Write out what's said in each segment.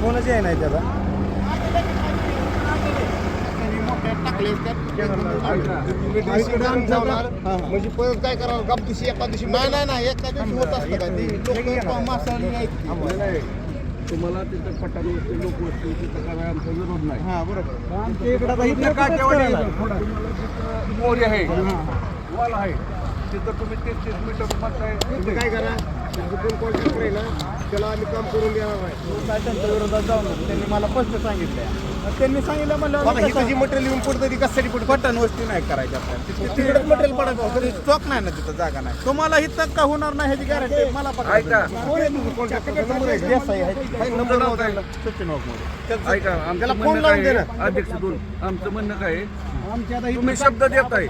कोणाची आहे नाही त्याला? म्हणजे परत काय करावं गप दिवशी एका दिवशी नाही नाही नाही एका दिवशी होत असतं का ते? लोक मासाळी तुम्हाला तिथं पटाणी लोक वस्ती तिथं काय आमचा विरोध नाही. हा बरोबर. आमच्या इकडं मोरी आहे. वॉल आहे. तिथं तुम्ही तीस तीस मीटर म्हणताय तुम्ही काय करा कोण कॉन्ट्रॅक्टर आहे ना त्याला आम्ही काम करून देणार नाही काय त्यांच्या विरोधात जाऊ नको त्यांनी मला स्पष्ट सांगितलंय त्यांनी सांगितलं मला म्हणलं ही जी मटेरियल येऊन पडतं ती कशासाठी पडतं पट्टण वस्ती नाही करायची आपल्याला. तिकडे मटेरियल पडायचं तरी स्टॉक नाही ना तिथं जागा नाही. तुम्हाला इथं का होणार नाही ह्याची गॅरंटी मला पण ऐका. आहे नंबर आहे आहे. आहे. सचिन ऐका त्याला आमचं फोन लावून काय दे आहे, अध्यक्ष दोन आमचं म्हणणं काय आहे, तुम्ही शब्द देताय.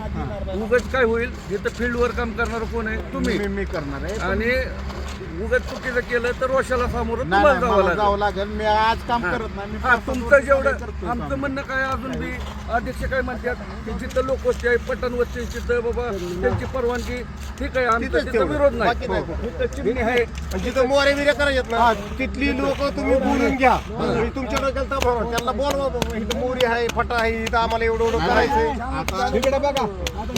उगाच काय होईल? इथं फील्डवर काम करणार कोण आहे? तुम्ही. मी मी करणार आहे. आणि उगाच चुकीचं केलं तर रोषाला सामोरं नाही, तुम्हाला नाही, जावं मला लागेल जावं लागेल मी आज काम हा. करत नाही मी हा तुमचं वर्ष जेवढं आमचं. म्हणणं काय अजून बी अध्यक्ष काय म्हणतात की जिथं लोक वस्ती आहे पटण वस्ती आहे, तिथं बाबा त्यांची परवानगी ठीक आहे आमचा तिथंच तिथं. विरोध बाकी नाही नाही. तिथं चिमणी आहे मोऱ्या बिऱ्या करायच्यात ना तिथली लोक तुम्ही बोलून घ्या म्हणजे तुमच्या डोक्याला ताप. त्यांना बोलवा बाबा, इथं मोरी आहे फटा आहे इथं आम्हाला एवढं एवढं करायचंय इकडे बघा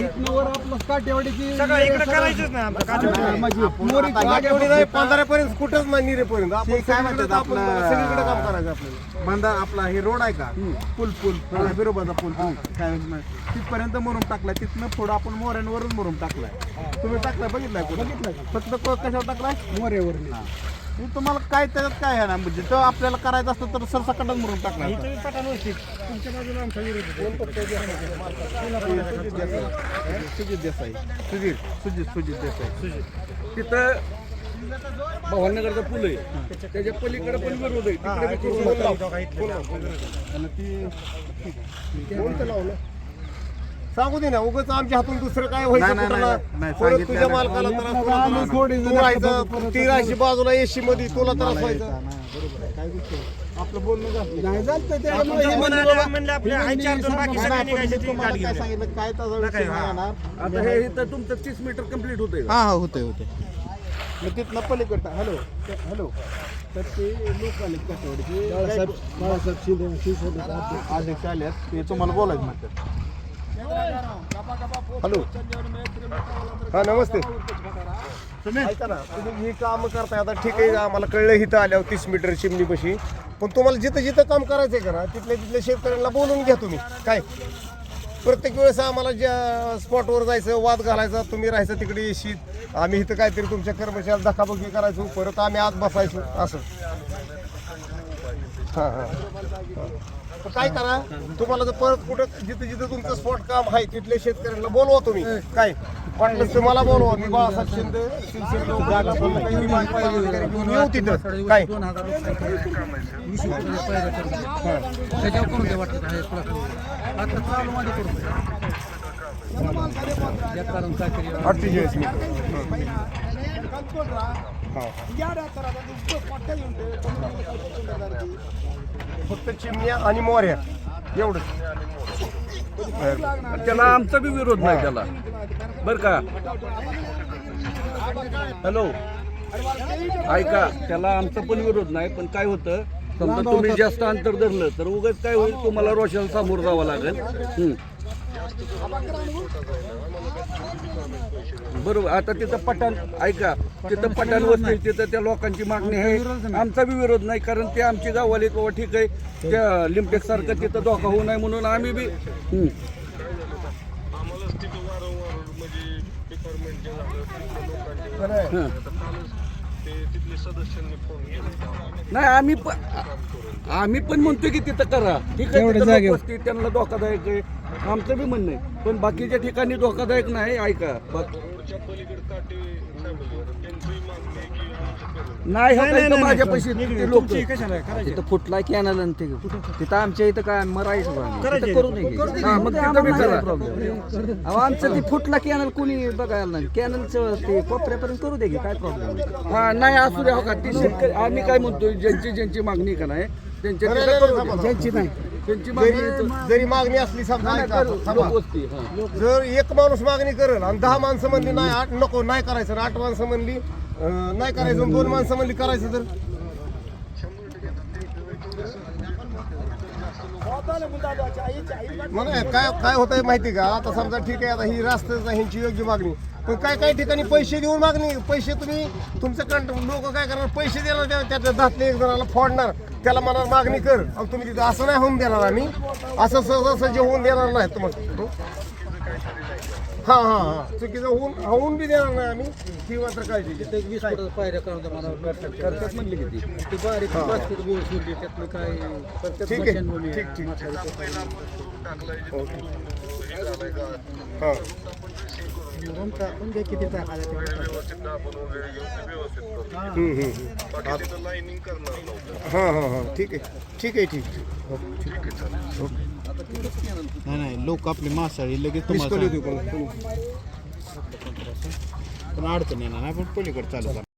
आता इथनं वर आपलं काटेवाडीची सगळं इकडे करायचंच नाही मोरी काटेवाडी नाही पंधरापर्यंत कुठंच नाही निरेपर्यंत आपण काय म्हणतात आपलं- सगळीकडे काम करायचं आपल्याला. बंदा आपला हे रोड आहे का? पूल पूल. बिरोबाचा पूल. काय तिथपर्यंत मुरुम टाकलाय. तिथनं पुढं आपण मोऱ्यांवरून मुरुम टाकलाय. तुम्ही टाकलाय बघितलाय बघितलाय. फक्त कशावर टाकलाय? मोऱ्यावर तुम्हाला काय त्याच्यात काय आहे ना म्हणजे तो आपल्याला करायचं असतं तर सरसकटच मुरुम टाकलाय सुजित देसाई. सुजित सुजित सुजित देसाई. तिथं भवानगरचा पूल आहे. त्याच्या पलीकडे पण विरोध आहे. तिकडे बी करू नका. आणि ती कोणतं लावलं? सांगू दे ना उगाच आमच्या हातून दुसरं काय व्हायचं नाही, कुठं नाही, ना. नाही, परत सांगितलं तुझ्या नाही. मालकाला त्रास तू राहायचं तिराशी बाजूला एसी मध्ये तुला त्रास व्हायचा. बरोबर आहे. काय गोष्ट आहे? आपलं बोलणं झालं. नाही झालं आपण त्यामुळे जर म्हणाले, बाबा- म्हणले आपले हे आहे म्हणले चार दोन, बाकी नाही, सगळे आपण निघायचे, मी ती तुम्हाला गाडी काय घेऊन. सांगितलं काय त्याचा विषय नाही येणार आता हे इथं तुमचं तीस मीटर कंप्लीट होतंय का? हा हा होते होते मग तिथनं पलीकडं हॅलो हॅलो. तर ते लोक आले अध्यक्ष. ते तुम्हाला बोलायचं म्हणतात. हॅलो. हा नमस्ते. ऐका ना तुम्ही ही काम करताय आता ठीक आहे आम्हाला कळलं इथं आल्यावर तीस मीटर चिमणी पशी पण तुम्हाला जिथं जिथं काम करायचंय करा तिथल्या तिथल्या शेतकऱ्यांना बोलून घ्या तुम्ही. काय? प्रत्येक वेळेस आम्हाला ज्या स्पॉटवर जायचं वाद घालायचा तुम्ही राहायचं तिकडे येशीत आम्ही इथं काहीतरी तुमच्या कर्मचाऱ्याला धकाबकी करायचो परत आम्ही आत बसायचो असं. तर काय करा तुम्हाला जर परत कुठं जिथं जिथं तुमचं स्पॉट काम आहे तिथल्या शेतकऱ्यांना बोलवा तुम्ही. काय? वाटलं तुम्हाला बोलवा मी बाळासाहेब शिंदे शिवसेना पण येऊ तिथं. काय? त्याच्यावर करून दे वाटतं काय आता चालू मध्ये करून दे. कारण काहीतरी अठ्ठेचाळीस मिनिट फक्त चिमण्या आणि मोऱ्या एवढंच. त्याला आमचा बी विरोध नाही त्याला. बर का? हॅलो. ऐका त्याला आमचा पण विरोध नाही पण काय होतं? समजा तुम्ही जास्त अंतर धरलं तर उगाच काय होईल? तुम्हाला रोशन सामोर जावं लागेल. हम्म. बरोबर आता तिथं पठाण ऐका तिथं पठाण वस्ती तिथं त्या लोकांची मागणी आहे. आमचा बी विरोध नाही कारण ते आमची गाववाले बाबा ठीक आहे. त्या लिमटेक सारखं तिथं धोका होऊ नये म्हणून आम्ही बी. नाही आम्ही पण आम्ही पण म्हणतोय की तिथं करा. ठीक आहे त्यांना धोकादायक आहे. आमचं बी म्हणणं आहे. पण बाकीच्या ठिकाणी धोकादायक नाही ऐका. नाही होत आहे तर माझ्या पैसे ते लोक? तिथं फुटला कॅनल आणि ते तिथं आमच्या इथं काय मरायचं बा. तिथं करू नये. हा, मग. अहो आमचं ते फुटला कॅनल कोणी बघायला नाही. कॅनलचं ते कोपऱ्यापर्यंत करू दे की काय प्रॉब्लेम हा नाही असू द्या हो का? ती शेतकरी आम्ही काय म्हणतोय ज्यांची ज्यांची मागणी का नाही त्यांच्या नाही, नाही, नाही. ज्यांची नाही. त्यांची मागणी जरी मागणी असली समजा नाही, ऐका, करू. थांबा. लोकवस्ती, हा. जर एक माणूस मागणी करेल आणि दहा माणसं म्हणली नाही आठ नको नाही करायचं आणि आठ माणसं म्हणली अं, नाही करायचं आणि दोन माणसं म्हणली करायचं तर नाही, काय काय होत आहे माहिती का आता समजा ठीक आहे आता ही रास्ताच आहे ह्यांची योग्य मागणी पण काय काही ठिकाणी पैसे देऊन मागणी पैसे तुम्ही तुमचं कंट लोक काय करणार पैसे देणार त्या- त्याच्या दातले एक जणाला फोडणार त्याला मला मागणी कर. अहो तुम्ही तिथं असं नाही होऊन देणार आम्ही. असं सहजासहजी होऊन देणार नाही. तुम्हाला हा हा हा. चुकीचं होऊन होऊन बी देणार नाही आम्ही. ही मात्र काळजी घ्या. वीस फुटाचा पायऱ्या करून द्या मला. करतात म्हणली की ती. ती बारीक पाच फूट गोळ सोडली त्यातलं काय प्रत्येक ठीक आहे. मशानभूमी ठीक आहे. ठीक ठीक. ओके. हाँ हम्म, हम्म, हम्म. हाँ हाँ हाँ. ठीक आहे. ठीक आहे ठीक. ओके, ठीक आहे नाही नाही लोक आपली मासाळी लगेच तुम्हाला पण अडचण येणार नाही पण पलीकडे चालू